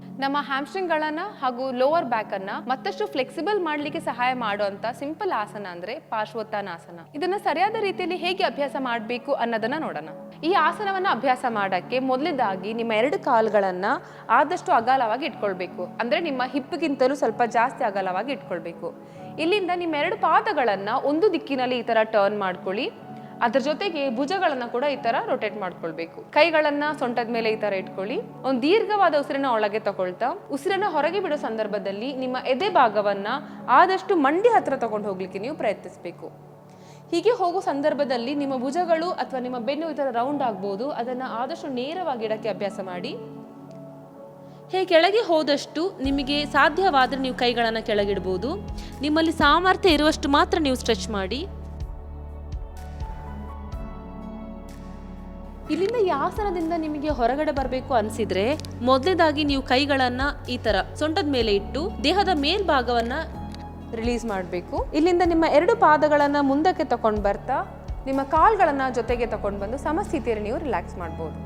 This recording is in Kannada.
ನಮ್ಮ ಹ್ಯಾಮ್ಸ್ಟ್ರಿಂಗ್ಗಳನ್ನ ಹಾಗೂ ಲೋವರ್ ಬ್ಯಾಕ್ ಅನ್ನ ಮತ್ತಷ್ಟು ಫ್ಲೆಕ್ಸಿಬಲ್ ಮಾಡಲಿಕ್ಕೆ ಸಹಾಯ ಮಾಡುವಂತ ಸಿಂಪಲ್ ಆಸನ ಅಂದ್ರೆ ಪಾರ್ಶ್ವೋತ್ತಾನಾಸನ ಇದನ್ನ ಸರಿಯಾದ ರೀತಿಯಲ್ಲಿ ಹೇಗೆ ಅಭ್ಯಾಸ ಮಾಡಬೇಕು ಅನ್ನೋದನ್ನ ನೋಡೋಣ. ಈ ಆಸನವನ್ನ ಅಭ್ಯಾಸ ಮಾಡಕ್ಕೆ ಮೊದಲನೇದಾಗಿ ನಿಮ್ಮ ಎರಡು ಕಾಲುಗಳನ್ನ ಆದಷ್ಟು ಅಗಲವಾಗಿ ಇಟ್ಕೊಳ್ಬೇಕು. ಅಂದ್ರೆ ನಿಮ್ಮ ಹಿಪ್ಗಿಂತಲೂ ಸ್ವಲ್ಪ ಜಾಸ್ತಿ ಅಗಲವಾಗಿ ಇಟ್ಕೊಳ್ಬೇಕು. ಇಲ್ಲಿಂದ ನಿಮ್ಮ ಎರಡು ಪಾದಗಳನ್ನ ಒಂದು ದಿಕ್ಕಿನಲ್ಲಿ ಈ ತರ ಟರ್ನ್ ಮಾಡ್ಕೊಳ್ಳಿ. ಅದ್ರ ಜೊತೆಗೆ ಭುಜಗಳನ್ನ ಕೂಡ ಈ ತರ ರೊಟೇಟ್ ಮಾಡ್ಕೊಳ್ಬೇಕು. ಕೈಗಳನ್ನ ಸೊಂಟದ ಮೇಲೆ ಈ ತರ ಇಟ್ಕೊಳ್ಳಿ. ಒಂದು ದೀರ್ಘವಾದ ಉಸಿರನ್ನ ಒಳಗೆ ತಗೊಳ್ತಾ, ಉಸಿರನ್ನ ಹೊರಗೆ ಬಿಡೋ ಸಂದರ್ಭದಲ್ಲಿ ನಿಮ್ಮ ಎದೆ ಭಾಗವನ್ನ ಆದಷ್ಟು ಮಂಡಿ ಹತ್ರ ತಗೊಂಡು ಹೋಗ್ಲಿಕ್ಕೆ ನೀವು ಪ್ರಯತ್ನಿಸಬೇಕು. ಹೀಗೆ ಹೋಗೋ ಸಂದರ್ಭದಲ್ಲಿ ನಿಮ್ಮ ಭುಜಗಳು ಅಥವಾ ನಿಮ್ಮ ಬೆನ್ನು ಈ ತರ ರೌಂಡ್ ಆಗ್ಬೋದು. ಅದನ್ನ ಆದಷ್ಟು ನೇರವಾಗಿ ಇಡಕ್ಕೆ ಅಭ್ಯಾಸ ಮಾಡಿ. ಹೇ, ಕೆಳಗೆ ಹೋದಷ್ಟು ನಿಮಗೆ ಸಾಧ್ಯವಾದರೆ ನೀವು ಕೈಗಳನ್ನು ಕೆಳಗಿಡ್ಬೋದು. ನಿಮ್ಮಲ್ಲಿ ಸಾಮರ್ಥ್ಯ ಇರುವಷ್ಟು ಮಾತ್ರ ನೀವು ಸ್ಟ್ರೆಚ್ ಮಾಡಿ. ಇಲ್ಲಿಂದ ಈ ಆಸನದಿಂದ ನಿಮಗೆ ಹೊರಗಡೆ ಬರಬೇಕು ಅನ್ಸಿದ್ರೆ ಮೊದಲೇದಾಗಿ ನೀವು ಕೈಗಳನ್ನ ಈ ತರ ಸೊಂಟದ ಮೇಲೆ ಇಟ್ಟು ದೇಹದ ಮೇಲ್ಭಾಗವನ್ನ ರಿಲೀಸ್ ಮಾಡಬೇಕು. ಇಲ್ಲಿಂದ ನಿಮ್ಮ ಎರಡು ಪಾದಗಳನ್ನ ಮುಂದಕ್ಕೆ ತಗೊಂಡು ಬರ್ತಾ, ನಿಮ್ಮ ಕಾಲ್ಗಳನ್ನ ಜೊತೆಗೆ ತಗೊಂಡು ಬಂದು ಸಮಸ್ಥಿತಿಯಲ್ಲಿ ನೀವು ರಿಲ್ಯಾಕ್ಸ್ ಮಾಡ್ಬೋದು.